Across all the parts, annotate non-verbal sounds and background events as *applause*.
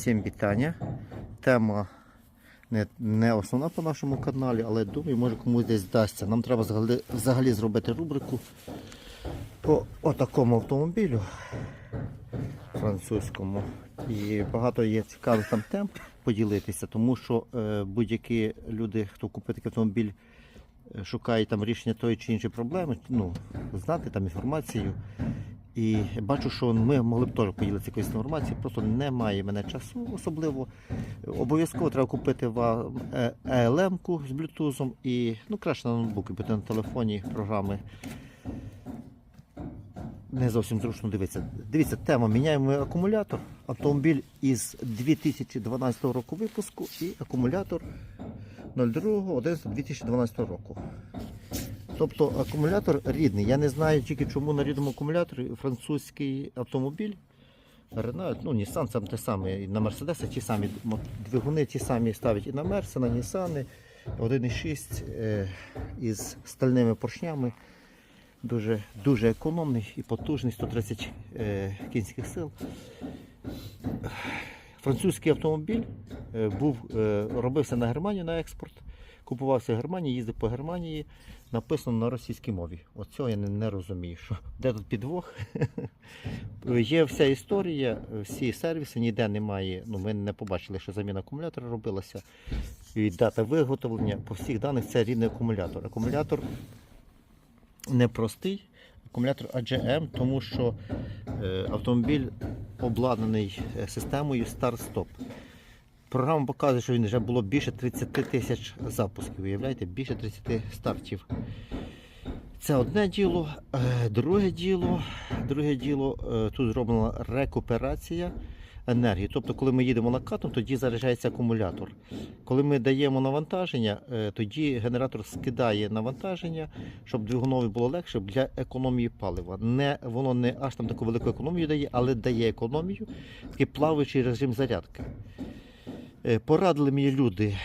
Всім вітання. Тема не, не основна по нашому каналі, але думаю, може комусь десь вдасться. Нам треба взагалі, взагалі зробити рубрику по отакому автомобілю французькому. І багато є цікавих там тем поділитися, тому що е, будь-які люди, хто купить такий автомобіль, е, шукають там рішення тої чи іншої проблеми, ну, знати там інформацію. І бачу, що ми могли б теж поділитися якоюсь інформацією, просто немає мене часу особливо. Обов'язково треба купити вам ELM-ку з блютузом і ну, краще на ноутбуку, бо на телефоні програми не зовсім зручно дивитися. Дивіться, тема міняємо акумулятор. Автомобіль із 2012 року випуску і акумулятор 02.11.2012 року. Тобто акумулятор рідний. Я не знаю тільки чому на рідному акумуляторі французький автомобіль. Renault, ну Nissan це те саме, і на Мерседеси ті самі двигуни, ті самі ставлять і на Мерси, на Нісани. 1,6 е, із стальними поршнями. Дуже, дуже економний і потужний, 130 е, кінських сил. Французький автомобіль е, був, робився на Германію на експорт, купувався в Германії, їздив по Германії, написано на російській мові. От цього я не, не розумію. Що, де тут підвох? Є вся історія, всі сервіси, ніде немає. Ну, ми не побачили, що заміна акумулятора робилася. І дата виготовлення по всіх даних це рідний акумулятор. Акумулятор непростий, акумулятор AGM, тому що е, автомобіль обладнаний е, системою Start-Stop. Програма показує, що він вже було більше 30 тисяч запусків. Уявляєте, більше 30 стартів. Це одне діло. Е, Друге діло, друге діло е, тут зроблена рекуперація енергії. Тобто, коли ми їдемо накатом, тоді заряджається акумулятор. Коли ми даємо навантаження, е, тоді генератор скидає навантаження, щоб двигунові було легше для економії палива. Не, воно не аж там таку велику економію дає, але дає економію, такий плаваючий режим зарядки. Е, Порадили мені люди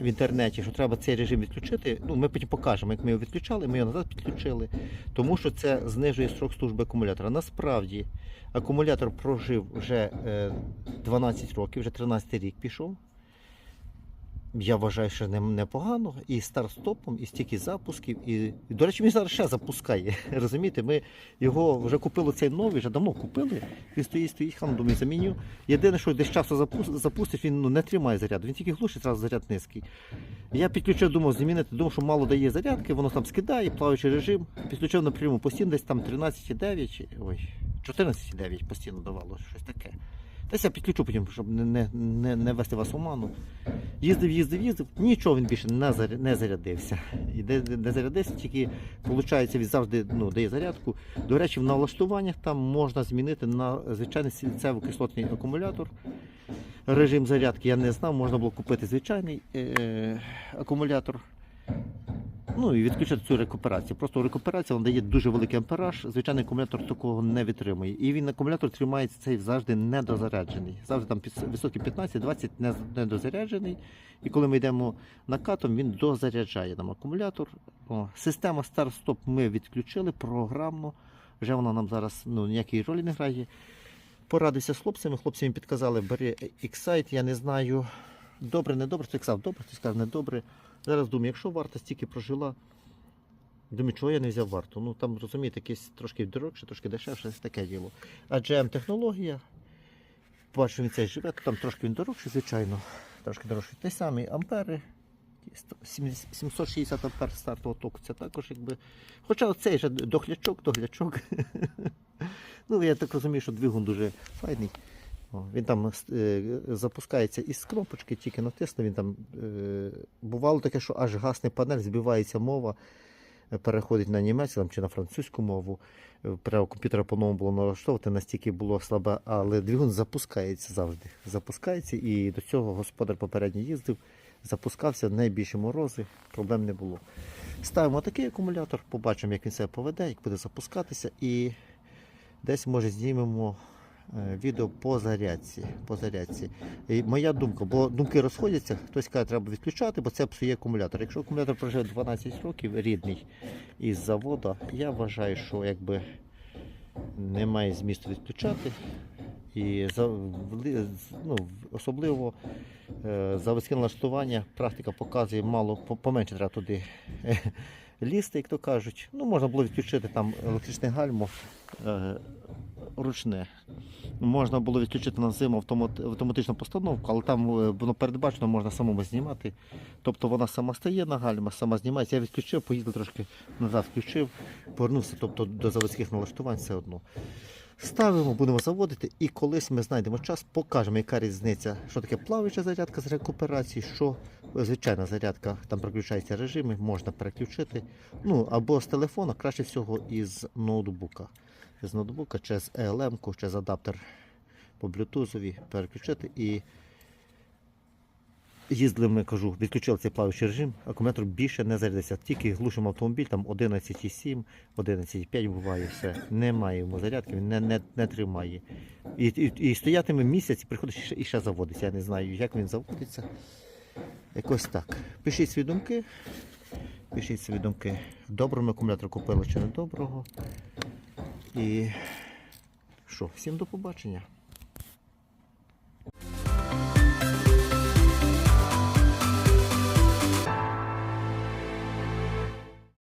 в інтернеті, що треба цей режим відключити. Ну, ми потім покажемо, як ми його відключали, ми його назад підключили, тому що це знижує строк служби акумулятора. Насправді акумулятор прожив вже е, 12 років, вже 13 рік пішов. Я вважаю, що не- непогано. І старт-стопом, і стільки запусків. І, до речі, він зараз ще запускає. *laughs* Розумієте, ми його вже купили цей новий, вже давно купили. Він стоїть, стоїть, хам думаю, заміню. Єдине, що десь часу запустить, він ну, не тримає заряду. Він тільки глушить, зразу заряд низький. Я підключив, думав замінити, думав, що мало дає зарядки, воно там скидає, плаваючий режим. Підключив напряму постійно, десь там 13,9, ой, 14,9 постійно давало, щось таке. Десь я підключу потім, щоб не, не, не, не вести вас оману. Їздив, їздив, їздив, нічого він більше не, заря- не зарядився. І де, де, зарядився, тільки виходить, він завжди ну, дає зарядку. До речі, в налаштуваннях там можна змінити на звичайний сільцево-кислотний акумулятор. Режим зарядки я не знав, можна було купити звичайний е- акумулятор. Ну і відключити цю рекуперацію. Просто рекуперація вона дає дуже великий ампераж. Звичайний акумулятор такого не витримує. І він акумулятор тримається цей завжди недозаряджений. Завжди там відсотків 15-20 недозаряджений. І коли ми йдемо накатом, він дозаряджає нам акумулятор. О, система старт-стоп ми відключили програмно. Вже вона нам зараз ну, ніякої ролі не грає. Порадився з хлопцями. Хлопці мені підказали, бери Excite, я не знаю. Добре, не добре, хтось сказав, добре, хтось сказав, не добре. Зараз думаю, якщо варта стільки прожила, думаю, чого я не взяв варту. Ну там розумієте, якесь трошки дорожче, трошки дешевше, таке діло. А GM технологія. Бачу, він цей живе, там трошки він дорожчий, звичайно. Трошки дорожчий. Те самі ампери. ті сто- 70 760 ампер стартового току. Це також якби. Хоча цей же дохлячок, доглячок. ну, я так розумію, що двигун дуже файний. Він там е, запускається із кнопочки, тільки натиснув, він там е, бувало таке, що аж гасне панель, збивається мова, е, переходить на німецьку чи на французьку мову. Е, Треба комп'ютера по-новому було налаштовувати, настільки було слабе, але двигун запускається завжди. Запускається і до цього господар попередньо їздив, запускався, найбільші морози, проблем не було. Ставимо такий акумулятор, побачимо, як він себе поведе, як буде запускатися, і десь може знімемо відео по зарядці. По зарядці. І моя думка, бо думки розходяться, хтось каже, треба відключати, бо це псує акумулятор. Якщо акумулятор прожив 12 років рідний із заводу, я вважаю, що якби немає змісту відключати. І ну, особливо е, заводське налаштування, практика показує мало, поменше треба туди е, лізти, як то кажуть. Ну, можна було відключити там електричне гальмо е, ручне. Можна було відключити на зиму автоматичну постановку, але там е, воно передбачено, можна самому знімати. Тобто вона сама стає на гальма, сама знімається. Я відключив, поїздив трошки назад, включив, повернувся тобто, до заводських налаштувань все одно. Ставимо, будемо заводити, і колись ми знайдемо час, покажемо, яка різниця, що таке плаваюча зарядка з рекуперації, що е, звичайна зарядка, там переключаються режими, можна переключити. Ну або з телефона, краще всього із ноутбука. З ноутбука через ELM, через адаптер по блютузові переключити і їздили ми, кажу, відключили цей плаваючий режим, акумулятор більше не зарядиться. Тільки глушимо автомобіль, там 11,7, 11,5 буває, все. Немає йому зарядки, він не, не, не тримає. І, і, і стоятиме місяць, і приходить і ще, і ще заводиться. Я не знаю, як він заводиться. Якось так. Пишіть свої думки. Пишіть свої думки. Доброго ми акумулятор купили чи не доброго. І що, всім до побачення.